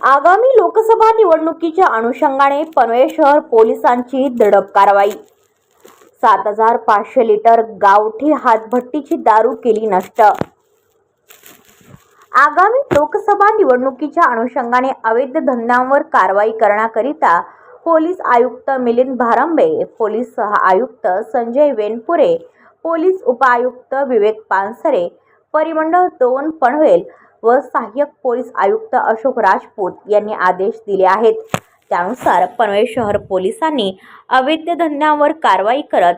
आगामी लोकसभा निवडणुकीच्या अनुषंगाने पनवेल शहर पोलिसांची दडप कारवाई. सात हजार पाचशे लिटर गावठी हातभट्टीची दारू केली नष्ट. आगामी लोकसभा निवडणुकीच्या अनुषंगाने अवैध धंद्यांवर कारवाई करण्याकरिता पोलीस आयुक्त मिलिंद भारंबे पोलीस सह आयुक्त संजय वेनपुरे पोलीस उपायुक्त विवेक पानसरे परिमंडळ दोन पनवेल व सहाय्यक पोलीस आयुक्त अशोक राजपूत यांनी आदेश दिले आहेत. त्यानुसार पनवेल शहर पोलिसांनी अवैध धंद्यांवर कारवाई करत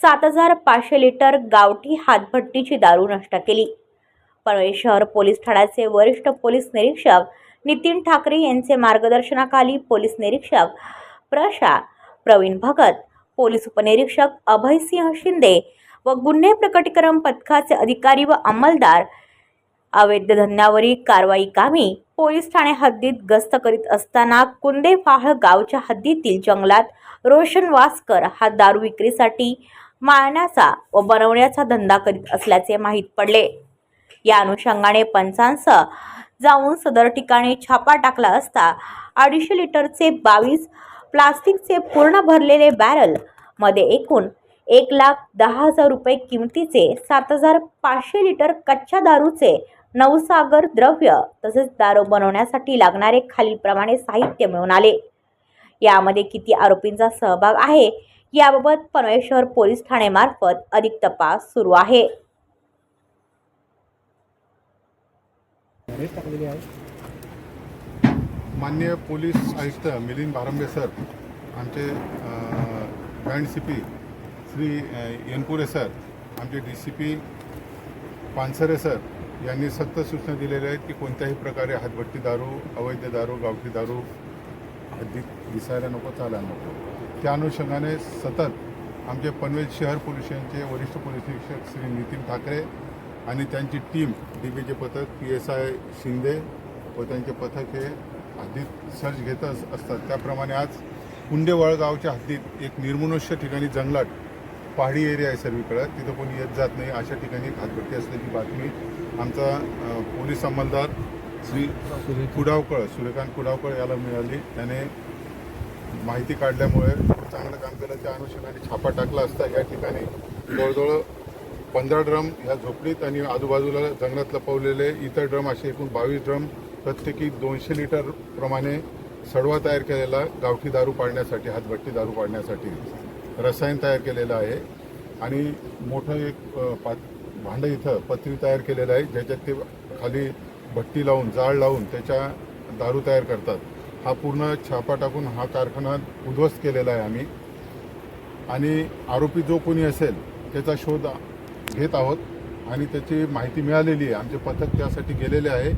सात हजार पाचशे लिटर गावठी हातभट्टीची दारू नष्ट केली. पनवेल शहर पोलीस ठाण्याचे वरिष्ठ पोलीस निरीक्षक नितीन ठाकरे यांचे मार्गदर्शनाखाली पोलीस निरीक्षक प्रशा प्रवीण भगत पोलीस उपनिरीक्षक अभयसिंह शिंदे व गुन्हे प्रकटीकरण पथकाचे अधिकारी व अंमलदार अवैध धंद्यावरील कारवाई कामी पोलीस ठाणे हद्दीत गस्त करीत असताना कुंदेफाळ गावच्या हद्दीतील जंगलात रोशन वासकर हा दारू विक्रीसाठी माळण्याचा व बनवण्याचा धंदा करीत असल्याचे माहीत पडले. या अनुषंगाने पंचांसह जाऊन सदर ठिकाणी छापा टाकला असता अडीचशे लिटरचे बावीस प्लास्टिकचे पूर्ण भरलेले बॅरलमध्ये एकूण एक लाख दहा हजार रुपये किमतीचे सात हजार पाचशे लिटर कच्च्या दारूचे नवसागर द्रव्य तसेच दारू बनवण्यासाठी लागणारे खालीलप्रमाणे साहित्य मिळून आले. यामध्ये किती आरोपींचा सहभाग आहे याबाबत पनवेल शहर पोलीस ठाणेमार्फत अधिक तपास सुरू आहे. माननीय पोलीस आयुक्त मिलिंद भारंबे सर आमचे joint C P Shri Yenpure sir आमचे D C P Pansare sir यांनी सक्त सूचना दिलेल्या आहेत की कोणत्याही प्रकारे हातभट्टी दारू अवैध दारू गावठी दारू हद्दीत दिसायला नको चालायला नको. त्या अनुषंगाने सतत आमचे पनवेल शहर पोलिसांचे वरिष्ठ पोलीस निरीक्षक श्री नितीन ठाकरे आणि त्यांची टीम डी पथक पी एस आय शिंदे व त्यांचे पथक हे हद्दीत सर्च घेत असतात. त्याप्रमाणे आज कुंडेवाळ गावच्या हद्दीत एक निर्मनुष्य ठिकाणी जंगलात पहाडी एरिया आहे सर्वीकडं तिथं कोणी येत जात नाही. अशा ठिकाणी एक हातभट्टी असल्याची बातमी आमचा पोलीस अंमलदार श्री कुडावकळ सूर्यकांत कुडावकळ याला मिळाली. त्याने माहिती काढल्यामुळे चांगलं काम केलं. त्या अनुषंगाने छापा टाकला असता. या ठिकाणी जवळजवळ पंधरा ड्रम ह्या झोपडीत आणि आजूबाजूला जंगलात लपवलेले इतर ड्रम असे एकूण बावीस ड्रम प्रत्येकी दोनशे लिटर प्रमाणे सडवा तयार केलेला गावठी दारू पाडण्यासाठी हातभट्टी दारू पाडण्यासाठी रसायन तयार केलेलं आहे. आणि मोठं एक अ, पा भांडं इथं पत्री तयार केलेलं आहे ज्याच्यात ते खाली भट्टी लावून जाळ लावून त्याच्या दारू तयार करतात. हा पूर्ण छापा टाकून हा कारखाना उद्ध्वस्त केलेला आहे आम्ही. आणि आरोपी जो कोणी असेल त्याचा शोध घेत आहोत आणि त्याची माहिती मिळालेली आहे. आमचे पथक त्यासाठी गेलेले आहे.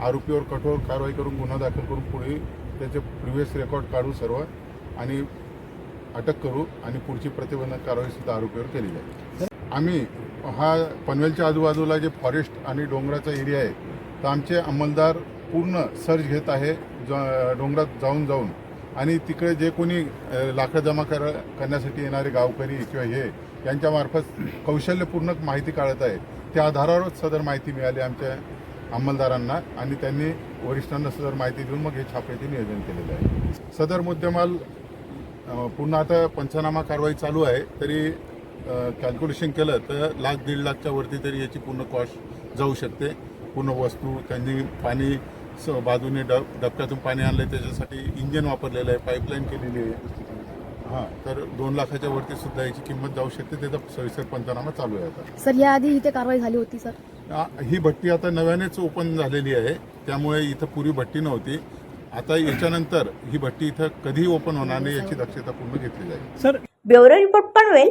आरोपीवर कठोर कारवाई करून गुन्हा दाखल करून पुढे त्याचे प्रिव्हियस रेकॉर्ड काढू सर्व आणि अटक करू आणि पुढची प्रतिबंधक कारवाईसुद्धा आरोपीवर केली जाईल आम्ही हा पनवेलच्या आजूबाजूला जे फॉरेस्ट आणि डोंगराचा एरिया आहे तर आमचे अंमलदार पूर्ण सर्च घेत आहे ज- डोंगरात जाऊन जाऊन. आणि तिकडे जे कोणी लाकडं जमा कर करण्यासाठी येणारे गावकरी किंवा हे यांच्यामार्फत कौशल्यपूर्ण माहिती काढत आहे त्या आधारावरच सदर माहिती मिळाली आमच्या अंमलदारांना आणि त्यांनी वरिष्ठांना सदर माहिती देऊन मग हे छाप्याचे नियोजन केलेलं आहे. सदर मुद्देमाल पुन्हा आता पंचनामा कारवाई चालू आहे तरी कॅल्क्युलेशन केलं तर लाख दीड लाखच्या वरती तरी याची पूर्ण कॉस्ट जाऊ शकते. पूर्ण वस्तू त्यांनी पाणी स बाजूने डब डबक्यातून पाणी आणलं आहे त्याच्यासाठी इंजिन वापरलेलं आहे पाईपलाईन केलेली आहे. हां तर दोन लाखाच्या वरती सुद्धा याची किंमत जाऊ शकते त्याचा सविस्तर पंचनामा चालू आहे आता. सर याआधी इथे कारवाई झाली होती सर? आ- ही भट्टी आता नव्यानेच ओपन झालेली आहे त्यामुळे इथं पूर्वी भट्टी नव्हती. आता याच्यानंतर ही भट्टी इथं कधीही ओपन होणार नाही याची दक्षता पूर्ण घेतली जाईल. Sir bureau report Panvel.